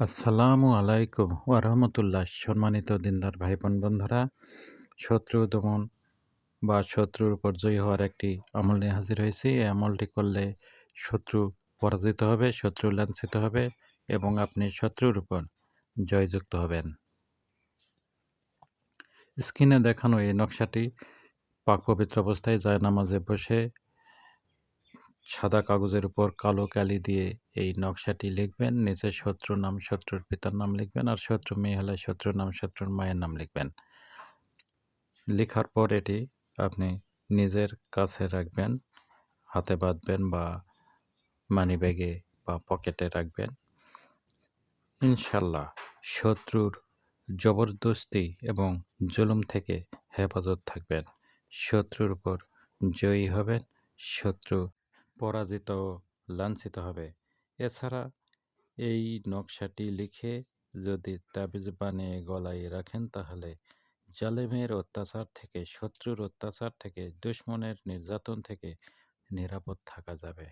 আসসালামু আলাইকুম ওয়া রাহমাতুল্লাহ। সম্মানিত দিনদার ভাই বোন বন্ধুরা, শত্রু দমন বা শত্রুর উপর জয়ী হওয়ার একটি আমল নিয়ে হাজির হয়েছি। এই আমলটি করলে শত্রু পরাজিত হবে, শত্রু লাঞ্ছিত হবে এবং আপনি শত্রুর উপর জয়যুক্ত হবেন। স্ক্রিনে দেখানো এই নকশাটি পাক পবিত্র অবস্থায় জয়নামাজে বসে সাদা কাগজের উপর কালো কালি দিয়ে এই নকশাটি লিখবেন। নিচে শত্রুর নাম, শত্রুর পিতার নাম লিখবেন আর শত্রু মেয়ে হলে শত্রুর নাম, শত্রুর মায়ের নাম লিখবেন। লেখার পর এটি আপনি নিজের কাছে রাখবেন, হাতে বাঁধবেন বা মানি ব্যাগে বা পকেটে রাখবেন। ইনশাল্লাহ শত্রুর জবরদস্তি এবং জুলুম থেকে হেফাজত থাকবেন। শত্রুর উপর জয়ী হবেন, শত্রু পরাজিত, লাঞ্ছিত হবে। এছাড়া এই নকশাটি লিখে যদি তাবিজ বানিয়ে গলায় রাখেন, তাহলে জালেমের অত্যাচার থেকে, শত্রুর অত্যাচার থেকে, দুশ্মনের নির্যাতন থেকে নিরাপদ থাকা যাবে।